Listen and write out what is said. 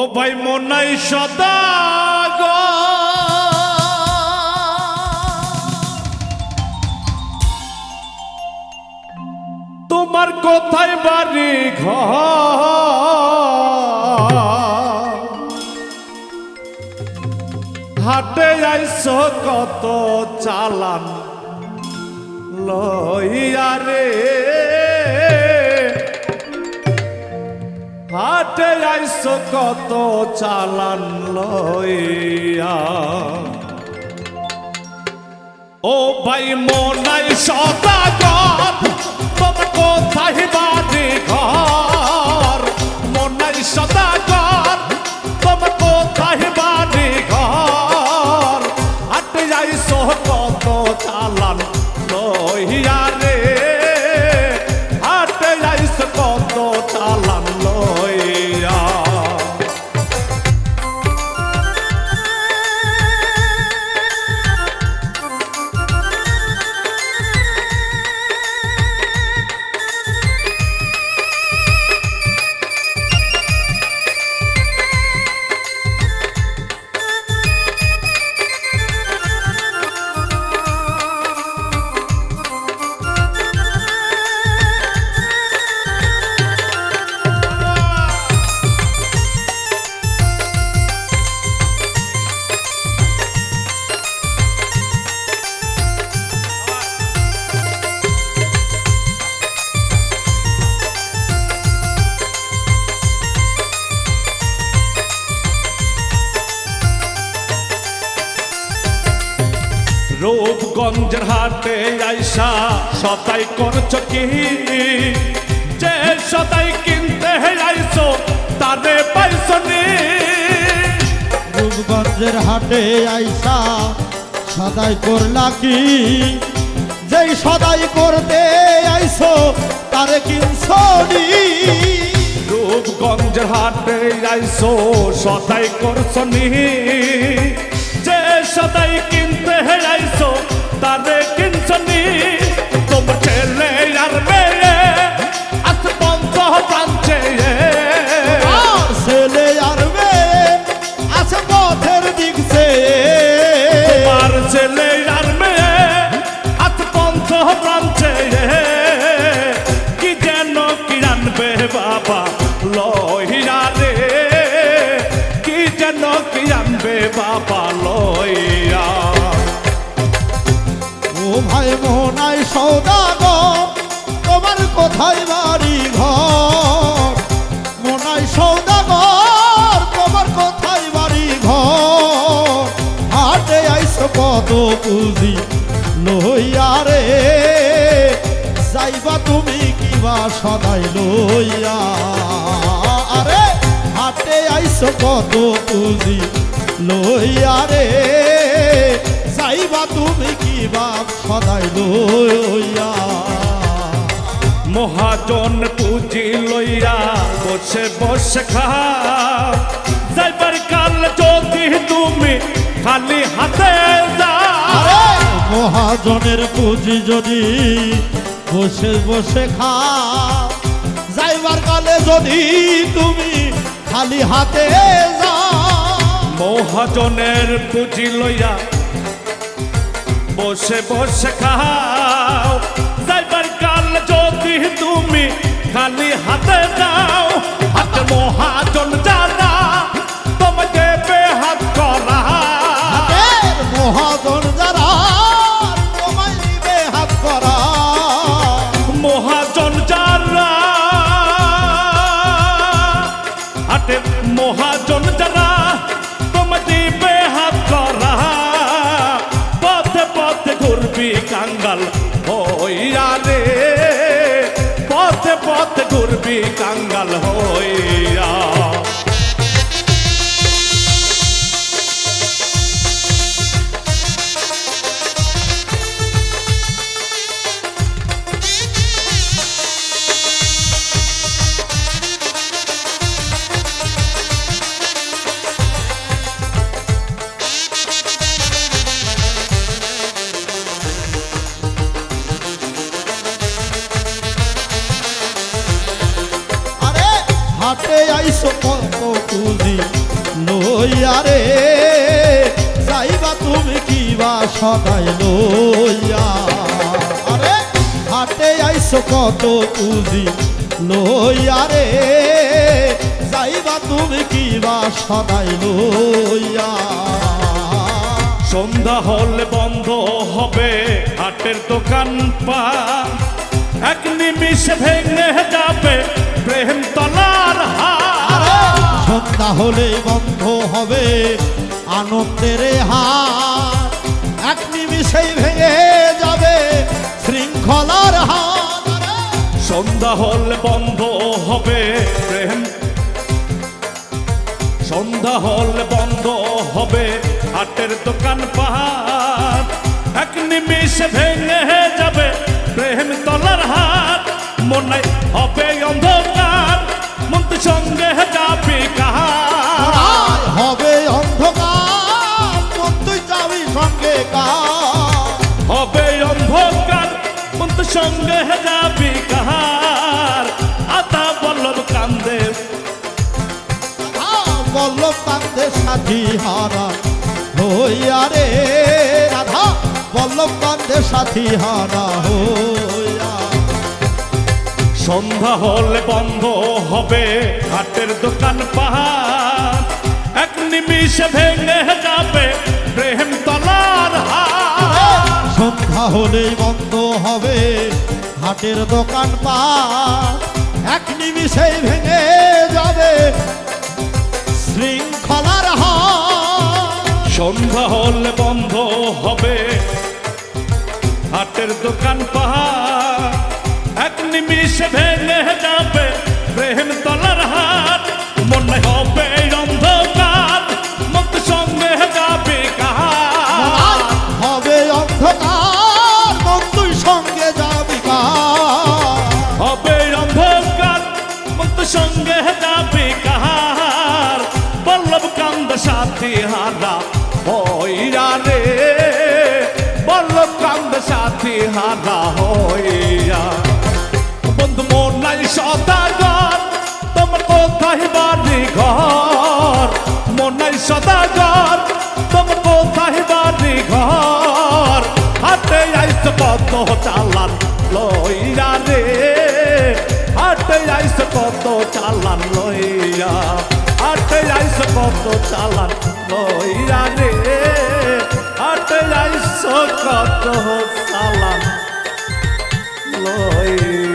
ও ভাই মনাই সদা তোমার কোথায় বাড়ি ঘর। হাটে আইস কত চালান লইয়া রে। হাটে আইস কত চালান লইয়া। ও ভাই মনাই সদাগর তোমার কোথায় বাড়ি ঘর? রূপগঞ্জের হাটে আইসা সদাই করছ কি যে সদাই কিনতে আইসো তারে পাইছ নি? রূপগঞ্জের হাটে আইসা সদাই করলা কি? যেই সদাই করতে আইসো তারে কিনছনি রূপগঞ্জের হাটে আইসো সদাই করছ নি? যে সদাই কিনতে আইসো তারে কিনছ নি তোমার ছেলে আর মেয়ে আজ প্রাঞ্চে আর ছেলে আর মেয়ে আছে পথের দিক সে। তোমার ছেলে আর মেয়ে হাত পন্থ প্রান্তে কি যেন কি আনবে বাবা লইয়া রে কি বাবা লইয়া? ও ভাই মোহনাই সৌদাগর, তোমার কোথায় বাড়ি ঘর? মোনাই সৌদাগর, তোমার কোথায় বাড়ি ঘর? হাটে আইস কত পুঁজি লইয়া রে, যাইবা তুমি কিবা সদাই লইয়া। কত পুঁজি লইয়া রে যাইবা তুমি কিবা সদাই লইয়া? মহাজন পুঁজি লইয়া বসে বসে খা যাইবার কাল যদি তুমি খালি হাতে মহাজনের পুঁজি যদি বসে বসে খা যাইবার কালে যদি তুমি খালি হাতে মহাজনের পুঁজি লইয়া বসে বসে খাও। যাইবার কাল যদি তুমি খালি হাতে যাও হাতে মহাজন মহাজন যারা তোমায় দিবে হাত করা পথে পথে ঘুরবি কাঙ্গাল হইয়া রে পথে পথে ঘুরবি কাঙ্গাল হইয়া কত পুঁজি লইয়া রে? যাইবা তুমি কি বা সদাই লইয়া? আরে, হাটে আইসো কত পুঁজি লইয়া রে? যাইবা তুমি কি বা সদাই লইয়া? সন্ধ্যা হলে বন্ধ হবে, হাটের দোকান পা এক নিমিষে ভেঙে যাবে প্রেম তলার হার। সন্ধ্যা হলে বন্ধ হবে আনন্দের হাত এক নিমিষেই ভেঙে যাবে শৃঙ্খলার হাত সন্ধ্যা হলে বন্ধ হবে প্রেম। সন্ধ্যা হলে বন্ধ হবে হাটের দোকান পাহাড়। এক নিমিষে ভেঙে যাবে প্রেম তলার হাট মনে হবে অন্ধকার মন্ত সঙ্গে যাবে। বল্লভ কান্দে সাথী হারা। হইয়া রে রাধা বল্লভ কান্দে সাথী হারা হইয়া। সন্ধ্যা হলে বন্ধ হবে হাটের দোকান পাহাড়। এক নিমিষে ভেঙে যাবে প্রেম তলার সন্ধ্যা হলেই বন্ধ হবে হাটের দোকান পাট এক নিমিষেই ভেঙে যাবে সন্ধ্যা হলে বন্ধ হবে। হাটের দোকান পাহা এক নিমিষে ভেঙে যাবে। প্রেম তলার হারা হইয়া। বন্ধু মোর নাই সদাগর তোমার কোথায় বাড়ি ঘর। মোর নাই সদাগর তোমার কোথায় বাড়ি ঘর। হাতে আইস কত চালান লইয়া রে। হাতে আইস কত চালান লইয়া। হাতে আইস কত চালান লইয়া রে। হাতে আইস কত চালান লইয়া